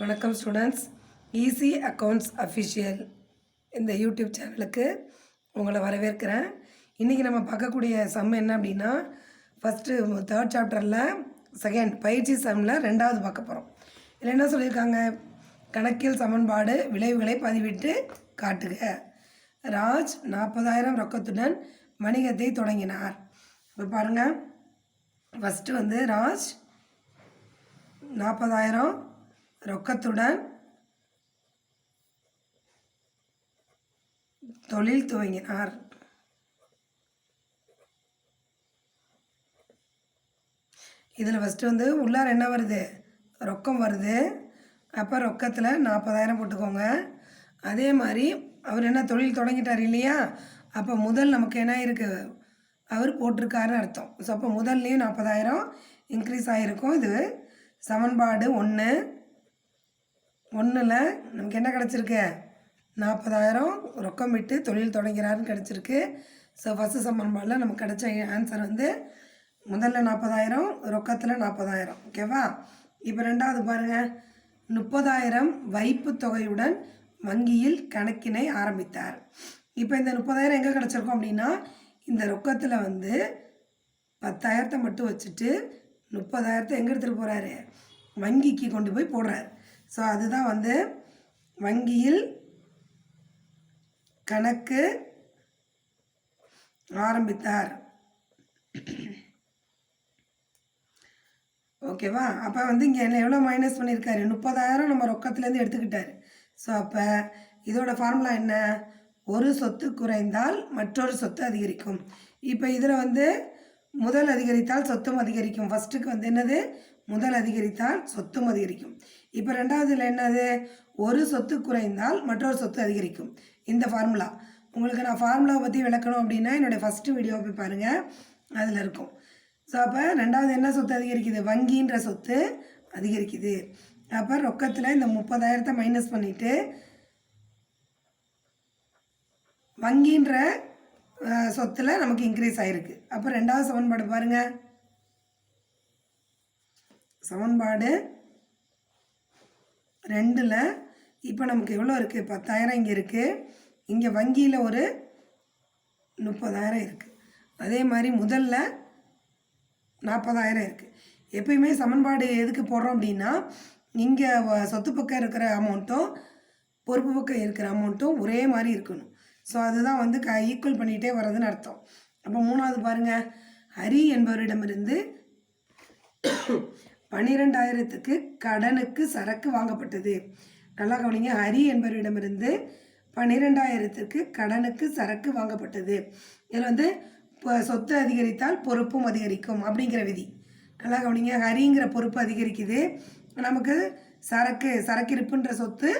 வணக்கம் students easy accounts official இந்த YouTube சேனலுக்கு உங்களை வரவேற்கிறேன். இன்றைக்கி நம்ம பார்க்கக்கூடிய சம் என்ன அப்படின்னா ஃபஸ்ட்டு தேர்ட் சாப்டரில் செகண்ட் பயிற்சி சம்மில் ரெண்டாவது பார்க்க போகிறோம் இதில் என்ன சொல்லியிருக்காங்க? கணக்கியல் சமன்பாடு விளைவுகளை பதிவிட்டு காட்டுக. ராஜ் நாற்பதாயிரம் ரொக்கத்துடன் வணிகத்தை தொடங்கினார். இப்போ பாருங்கள் ஃபஸ்ட்டு வந்து ராஜ் நாற்பதாயிரம் ரொக்கத்துடன் தொழில் துவங்கினார். இதில் ஃபஸ்ட்டு வந்து உள்ளார் என்ன வருது? ரொக்கம் வருது. அப்போ ரொக்கத்தில் நாற்பதாயிரம் போட்டுக்கோங்க. அதே மாதிரி அவர் என்ன தொழில் தொடங்கிட்டார் இல்லையா? அப்போ முதல் நமக்கு என்ன இருக்குது அவர் போட்டிருக்காருன்னு அர்த்தம். ஸோ அப்போ முதல்லையும் நாற்பதாயிரம் இன்க்ரீஸ் ஆகிருக்கும் இது சமன்பாடு ஒன்று ஒன்றில் நமக்கு என்ன கிடச்சிருக்கு? நாற்பதாயிரம் ரொக்கம் விட்டு தொழில் தொடங்கிறாருன்னு கிடச்சிருக்கு. ஸோ ஃபஸ்ட்டு சமன்பாடில் நமக்கு கிடைச்ச ஆன்சர் வந்து முதல்ல நாற்பதாயிரம் ரொக்கத்தில் நாற்பதாயிரம் ஓகேவா இப்போ ரெண்டாவது பாருங்கள் முப்பதாயிரம் வைப்பு தொகையுடன் வங்கியில் கணக்கினை ஆரம்பித்தார். இப்போ இந்த முப்பதாயிரம் எங்கே கிடச்சிருக்கோம் அப்படின்னா இந்த ரொக்கத்தில் வந்து பத்தாயிரத்தை மட்டும் வச்சுட்டு முப்பதாயிரத்தை எங்கே எடுத்துகிட்டு போகிறாரு வங்கிக்கு கொண்டு போய் போடுறாரு. ஸோ அதுதான் வந்து வங்கியில் கணக்கு ஆரம்பித்தார். ஓகேவா? அப்போ வந்து இங்கே என்ன எவ்வளோ மைனஸ் பண்ணியிருக்காரு முப்பதாயிரம் நம்ம ரொக்கத்துலேருந்து எடுத்துக்கிட்டாரு. ஸோ அப்போ இதோட ஃபார்முலா என்ன? ஒரு சொத்து குறைந்தால் மற்றொரு சொத்து அதிகரிக்கும். இப்போ இதில் வந்து முதல் அதிகரித்தால் சொத்தும் அதிகரிக்கும். ஃபஸ்ட்டுக்கு வந்து என்னது? முதல் அதிகரித்தால் சொத்தும் அதிகரிக்கும். இப்போ ரெண்டாவதுல என்னது? ஒரு சொத்து குறைந்தால் மற்றொரு சொத்து அதிகரிக்கும். இந்த ஃபார்முலா உங்களுக்கு நான் ஃபார்முலாவை பற்றி விளக்கணும் அப்படின்னா என்னுடைய ஃபஸ்ட்டு வீடியோ போய் பாருங்கள் அதில் இருக்கும். ஸோ அப்போ ரெண்டாவது என்ன சொத்து அதிகரிக்குது? வங்கின்ற சொத்து அதிகரிக்குது. அப்போ ரொக்கத்தில் இந்த முப்பதாயிரத்தை மைனஸ் பண்ணிவிட்டு வங்கின்ற சொத்தில் சொத்துல நமக்கு இன்க்ரீஸ் ஆகிருக்கு அப்போ ரெண்டாவது சமன்பாடு பாருங்கள் சமன்பாடு ரெண்டில் இப்போ நமக்கு எவ்வளோ இருக்குது பத்தாயிரம் இங்கே இருக்குது இங்கே வங்கியில் ஒரு முப்பதாயிரம் இருக்குது அதே மாதிரி முதல்ல நாற்பதாயிரம் இருக்குது எப்பயுமே சமன்பாடு எதுக்கு போடுறோம் அப்படின்னா இங்கே சொத்து பக்கம் இருக்கிற அமௌண்ட்டும் பொறுப்பு பக்கம் இருக்கிற அமௌண்ட்டும் ஒரே மாதிரி இருக்கணும். ஸோ அதுதான் வந்து க ஈக்குவல் பண்ணிகிட்டே வர்றதுன்னு அர்த்தம். அப்போ மூணாவது பாருங்கள் ஹரி என்பவரிடமிருந்து பன்னிரெண்டாயிரத்துக்கு கடனுக்கு சரக்கு வாங்கப்பட்டது. நல்லா கவனிங்க ஹரி என்பவரிடமிருந்து பன்னிரெண்டாயிரத்துக்கு கடனுக்கு சரக்கு வாங்கப்பட்டது. இதில் வந்து இப்போ சொத்து அதிகரித்தால் பொறுப்பும் அதிகரிக்கும் அப்படிங்கிற விதி. நல்லா கவனிங்க ஹரிங்கிற பொறுப்பு அதிகரிக்குது. நமக்கு சரக்கு சரக்கு இருப்புன்ற சொத்து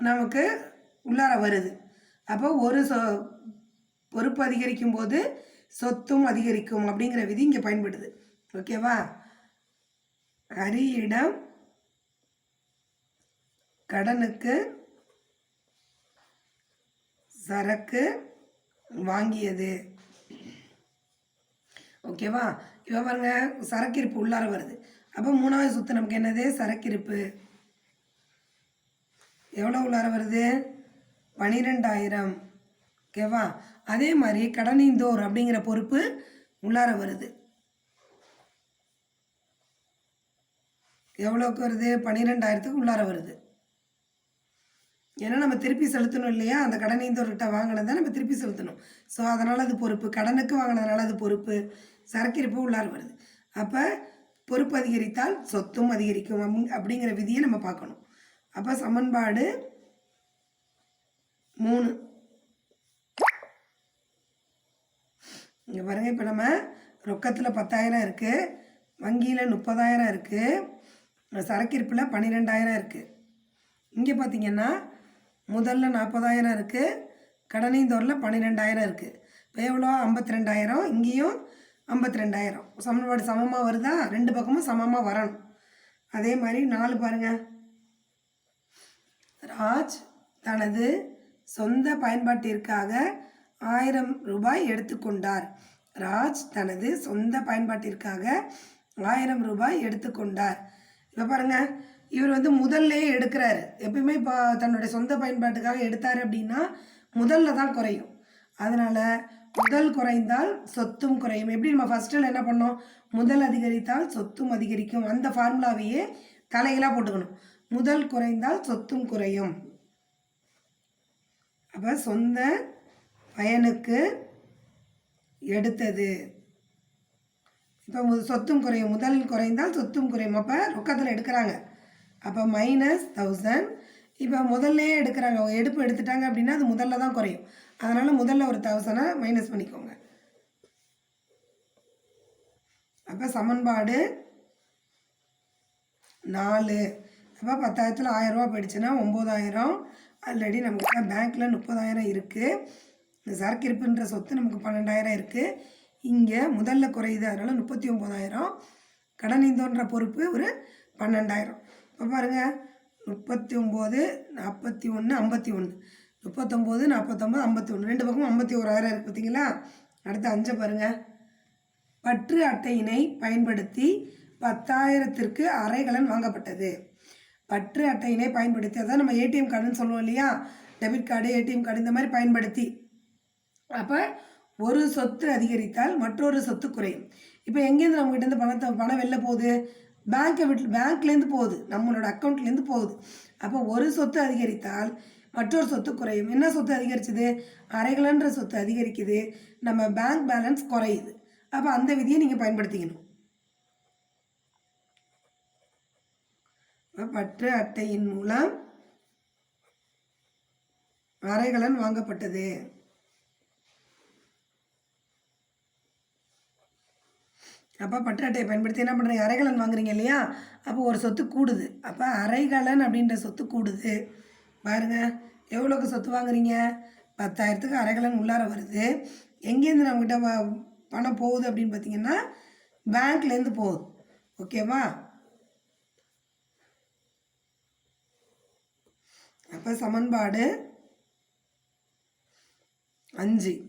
நமக்கு உள்ளார வருது. அப்போ ஒரு சொ பொறுப்பு அதிகரிக்கும் போது சொத்தும் அதிகரிக்கும் அப்படிங்கிற விதி இங்கே பயன்படுது. ஓகேவா? ஹரியிடம் கடனுக்கு சரக்கு வாங்கியது. ஓகேவா இப்போ பாருங்க சரக்கிருப்பு உள்ளார வருது. அப்போ மூணாவது சுத்து நமக்கு என்னது? சரக்கிருப்பு. எவ்வளோ உள்ளார வருது? பனிரெண்டாயிரம். ஓகேவா அதே மாதிரி கடனீந்தோர் அப்படிங்கிற பொறுப்பு உள்ளார வருது. எவ்வளோக்கு வருது? பன்னிரெண்டாயிரத்துக்கு உள்ளார வருது. ஏன்னா நம்ம திருப்பி செலுத்தணும் இல்லையா? அந்த கடனீந்தோர்கிட்ட வாங்கினதை நம்ம திருப்பி செலுத்தணும். ஸோ அதனால் அது பொறுப்பு. கடனுக்கு வாங்கினதுனால அது பொறுப்பு. சரக்கிருப்பு உள்ளார வருது. அப்போ பொறுப்பு அதிகரித்தால் சொத்தும் அதிகரிக்கும். அப்படிங்கிற விதியை நம்ம பார்க்கணும். அப்போ சமன்பாடு மூணு. இங்கே பாருங்க இப்போ நம்ம ரொக்கத்தில் பத்தாயிரம் இருக்குது வங்கியில் முப்பதாயிரம் இருக்குது சரக்கிருப்பில் பன்னிரெண்டாயிரம் இருக்குது இங்கே பார்த்தீங்கன்னா முதல்ல நாற்பதாயிரம் இருக்குது கடனீந்தோரில் பன்னிரெண்டாயிரம் இருக்குது இப்போ எவ்வளோ? ஐம்பத்தி ரெண்டாயிரம் இங்கேயும் ஐம்பத்தி ரெண்டாயிரம் சமன்பாடு சமமாக வருதா? ரெண்டு பக்கமும் சமமாக வரணும். அதே மாதிரி நாலு பாருங்கள் ராஜ் தனது சொந்த பயன்பாட்டிற்காக ஆயிரம் ரூபாய் எடுத்துக்கொண்டார் ராஜ் தனது சொந்த பயன்பாட்டிற்காக ஆயிரம் ரூபாய் எடுத்துக்கொண்டார் இப்போ பாருங்கள் இவர் வந்து முதல்லே எடுக்கிறாரு. எப்பயுமே இப்போ தன்னுடைய சொந்த பயன்பாட்டுக்காக எடுத்தார் அப்படின்னா முதல்ல தான் குறையும். அதனால் முதல் குறைந்தால் சொத்தும் குறையும். எப்படி நம்ம ஃபஸ்ட்டில் என்ன பண்ணோம்? முதல் அதிகரித்தால் சொத்தும் அதிகரிக்கும். அந்த ஃபார்முலாவையே தலைகளாக போட்டுக்கணும். முதல் குறைந்தால் சொத்தும் குறையும். அப்போ சொந்த பயனுக்கு எடுத்தது. இப்போ சொத்தும் குறையும். முதல் குறைந்தால் சொத்தும் குறையும். அப்போ ரொக்கத்தில் எடுக்கிறாங்க. அப்போ மைனஸ் தௌசண்ட் இப்போ முதல்லையே எடுக்கிறாங்க. அவங்க எடுப்பு எடுத்துட்டாங்க அப்படின்னா அது முதல்ல தான் குறையும். அதனால் முதல்ல ஒரு தௌசண்டை மைனஸ் பண்ணிக்கோங்க. அப்போ சமன்பாடு நாலு. அப்போ பத்தாயிரத்தில் ஆயிரரூபா போயிடுச்சுன்னா ஒம்பதாயிரம் ஆல்ரெடி நமக்கு பேங்க்கில் முப்பதாயிரம் இருக்குது இந்த சரக்கு இருப்புன்ற சொத்து நமக்கு பன்னெண்டாயிரம் இருக்குது இங்கே முதல்ல குறையுது அதனால் முப்பத்தி ஒம்பதாயிரம் கடனிந்தோன்ற பொறுப்பு ஒரு பன்னெண்டாயிரம். இப்போ பாருங்கள் முப்பத்தி ஒம்பது நாற்பத்தி ஒன்று ஐம்பத்தி ஒன்று முப்பத்தொம்போது நாற்பத்தொம்போது ஐம்பத்தி ஒன்று ரெண்டு பக்கமும் ஐம்பத்தி ஓராயிரம் இருக்குது பார்த்தீங்களா அடுத்து அஞ்சை பாருங்கள் பற்று அட்டையினை பயன்படுத்தி பத்தாயிரத்திற்கு அரைகலன் வாங்கப்பட்டது. பற்று அட்டையினை பயன்படுத்தி அதான் நம்ம ஏடிஎம் கார்டுன்னு சொல்லுவோம் இல்லையா? டெபிட் கார்டு ஏடிஎம் கார்டு இந்த மாதிரி பயன்படுத்தி. அப்போ ஒரு சொத்து அதிகரித்தால் மற்றொரு சொத்து குறையும். இப்போ எங்கேருந்து நம்மகிட்ட இருந்து பணத்தை பணம் வெளில போகுது? பேங்க்கை விட்டு பேங்க்லேருந்து போகுது. நம்மளோட அக்கௌண்ட்லேருந்து போகுது. அப்போ ஒரு சொத்து அதிகரித்தால் மற்றொரு சொத்து குறையும். என்ன சொத்து அதிகரிச்சது? அரைகலன்ற சொத்து அதிகரிக்குது. நம்ம பேங்க் பேலன்ஸ் குறையுது. அப்போ அந்த விதியை நீங்கள் பயன்படுத்திக்கணும். பற்று அட்டையின் மூலம் அரைகலன் வாங்கப்பட்டது. அப்போ பற்று அட்டையை பயன்படுத்தி என்ன பண்ணுறீங்க அரைகலன் வாங்குறீங்க இல்லையா? அப்போ ஒரு சொத்து கூடுது. அப்போ அரைகலன் அப்படின்ற சொத்து கூடுது. பாருங்க எவ்வளோக்கு சொத்து வாங்குறீங்க? பத்தாயிரத்துக்கு அரைகலன் உள்ளார வருது. எங்கேருந்து நம்மக்கிட்ட வ- பணம் போகுது அப்படின்னு பார்த்தீங்கன்னா பேங்க்லேருந்து போகுது. ஓகேவா? அப்போ சமன்பாடு அஞ்சு.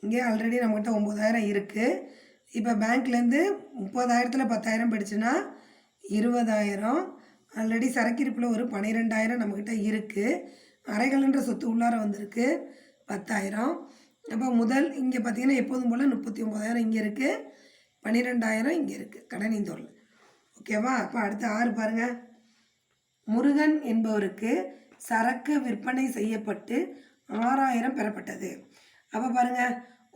இங்கே ஆல்ரெடி நம்மக்கிட்ட ஒம்பதாயிரம் இருக்குது இப்போ பேங்க்லேருந்து முப்பதாயிரத்தில் பத்தாயிரம் போயிடுச்சுன்னா இருபதாயிரம். ஆல்ரெடி சரக்கிருப்பில் ஒரு பன்னிரெண்டாயிரம் நம்மக்கிட்ட இருக்குது அரைகள்ன்ற சொத்து உள்ளார வந்திருக்கு பத்தாயிரம். அப்போ முதல் இங்கே பார்த்தீங்கன்னா எப்போதும் போல் முப்பத்தி ஒம்பதாயிரம் இங்கே இருக்குது பன்னிரெண்டாயிரம் இங்கே இருக்குது கடனிந்தோரில் ஓகேவா? அப்போ அடுத்து ஆறு பாருங்கள் முருகன் என்பவருக்கு சரக்கு விற்பனை செய்யப்பட்டு ஆறாயிரம் பெறப்பட்டது. அப்போ பாருங்க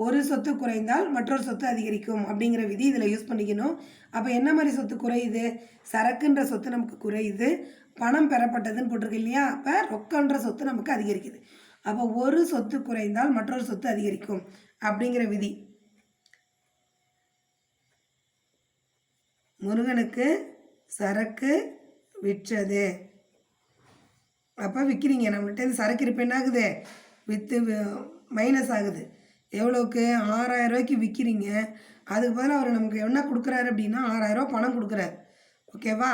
ஒரு சொத்து குறைந்தால் மற்றொரு சொத்து அதிகரிக்கும் அப்படிங்கிற விதி இதில் யூஸ் பண்ணிக்கணும். அப்போ என்ன மாதிரி சொத்து குறையுது? சரக்குன்ற சொத்து நமக்கு குறையுது. பணம் பெறப்பட்டதுன்னு போட்டிருக்கு இல்லையா? அப்போ ரொக்கன்ற சொத்து நமக்கு அதிகரிக்குது. அப்போ ஒரு சொத்து குறைந்தால் மற்றொரு சொத்து அதிகரிக்கும் அப்படிங்கிற விதி. முருகனுக்கு சரக்கு விற்றது. அப்போ விற்கிறீங்க நம்மள்ட்ட சரக்கு இருப்பு என்ன ஆகுது விற்று மைனஸ் ஆகுது. எவ்வளோக்கு ஆறாயிரம் ரூபாய்க்கு விற்கிறீங்க அதுக்கு பதில் அவர் நமக்கு என்ன கொடுக்குறாரு அப்படின்னா ஆறாயிரம் பணம் கொடுக்குறாரு. ஓகேவா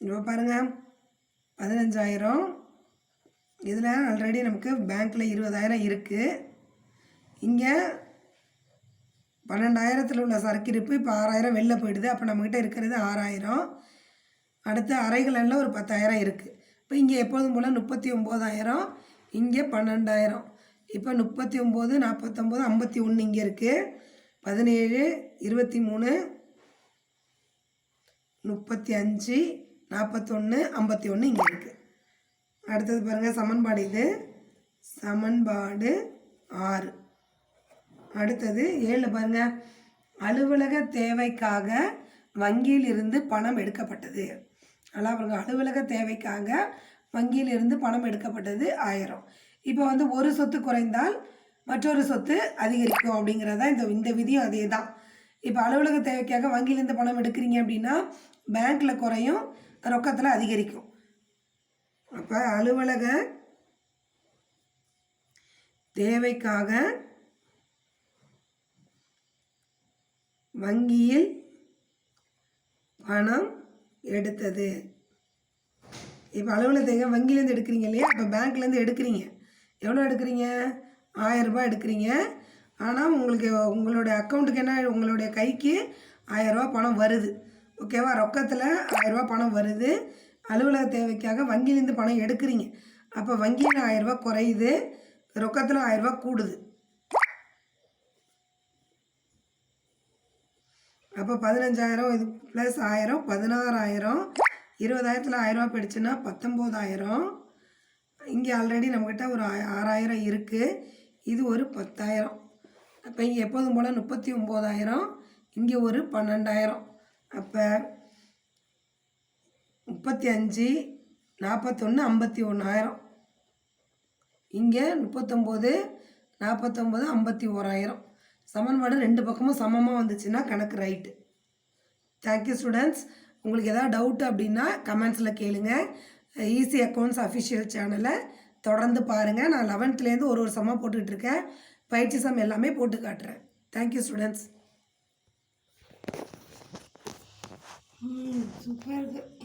இப்போ பாருங்கள் பதினஞ்சாயிரம். இதில் ஆல்ரெடி நமக்கு பேங்க்கில் இருபதாயிரம் இருக்குது இங்கே பன்னெண்டாயிரத்தில் உள்ள சரக்கு இருப்பு இப்போ ஆறாயிரம் வெளில போயிடுது. அப்போ நம்மக்கிட்ட இருக்கிறது ஆறாயிரம். அடுத்து அறைகளில் ஒரு பத்தாயிரம் இருக்குது இப்போ இங்கே எப்போதும் போல் முப்பத்தி ஒம்போதாயிரம் இங்கே பன்னெண்டாயிரம். இப்போ முப்பத்தி ஒம்பது நாற்பத்தொம்போது ஐம்பத்தி ஒன்று இங்கே இருக்குது பதினேழு இருபத்தி மூணு முப்பத்தி அஞ்சு நாற்பத்தொன்று ஐம்பத்தி ஒன்று இங்கே இருக்குது அடுத்தது பாருங்கள் சமன்பாடு இது. சமன்பாடு ஆறு. அடுத்தது ஏழு பாருங்கள் அலுவலக தேவைக்காக வங்கியில் இருந்து பணம் எடுக்கப்பட்டது. நல்லா அவருக்கு அலுவலக தேவைக்காக வங்கியிலிருந்து பணம் எடுக்கப்பட்டது ஆயிரம். இப்போ வந்து ஒரு சொத்து குறைந்தால் மற்றொரு சொத்து அதிகரிக்கும் அப்படிங்கிறதா இந்த இந்த விதியும் அதே தான் இப்போ அலுவலக தேவைக்காக வங்கியிலேருந்து பணம் எடுக்கிறீங்க அப்படின்னா பேங்க்கில் குறையும் ரொக்கத்தில் அதிகரிக்கும். அப்போ அலுவலக தேவைக்காக வங்கியில் பணம் எடுத்தது. இப்போ அலுவலகத்தை வங்கியிலேருந்து எடுக்கிறீங்க இல்லையா? இப்போ பேங்க்லேருந்து எடுக்கிறீங்க. எவ்வளோ எடுக்கிறீங்க? ஆயிரம் எடுக்கிறீங்க. ஆனால் உங்களுக்கு உங்களுடைய அக்கௌண்ட்டுக்கு என்ன உங்களுடைய கைக்கு ஆயரூவா பணம் வருது. ஓகேவா ரொக்கத்தில் ஆயரூவா பணம் வருது. அலுவலக தேவைக்காக வங்கியிலேருந்து பணம் எடுக்கிறீங்க. அப்போ வங்கியில் ஆயரூவா குறையுது. ரொக்கத்தில் ஆயரூவா கூடுது. அப்போ பதினஞ்சாயிரம் இது ப்ளஸ் ஆயிரம் பதினாறாயிரம் இருபதாயிரத்தில் ஆயிரரூவா போயிடுச்சுன்னா பத்தொம்போதாயிரம் இங்கே ஆல்ரெடி நம்மக்கிட்ட ஒரு ஆ- ஆறாயிரம் இருக்குது இது ஒரு பத்தாயிரம். அப்போ இங்கே எப்போதும் போல் முப்பத்தி ஒம்போதாயிரம் இங்கே ஒரு பன்னெண்டாயிரம். அப்போ முப்பத்தி அஞ்சு நாற்பத்தொன்று ஐம்பத்தி ஒன்றாயிரம் இங்கே முப்பத்தொம்போது நாற்பத்தொம்போது ஐம்பத்தி ஓராயிரம் சமன்பாடு ரெண்டு பக்கமும் சமமாக வந்துச்சுன்னா கணக்கு ரைட்டு தேங்க்யூ ஸ்டூடெண்ட்ஸ் உங்களுக்கு எதாவது டவுட் அப்படின்னா கமெண்ட்ஸில் கேளுங்க. ஈஸி அக்கௌண்ட்ஸ் அஃபிஷியல் சேனலை தொடர்ந்து பாருங்கள் நான் லெவன்த்துலேருந்து ஒரு ஒரு சமமாக இருக்கேன். பயிற்சி சம் எல்லாமே போட்டு காட்டுறேன். தேங்க்யூ ஸ்டூடெண்ட்ஸ் சூப்பராக இருக்குது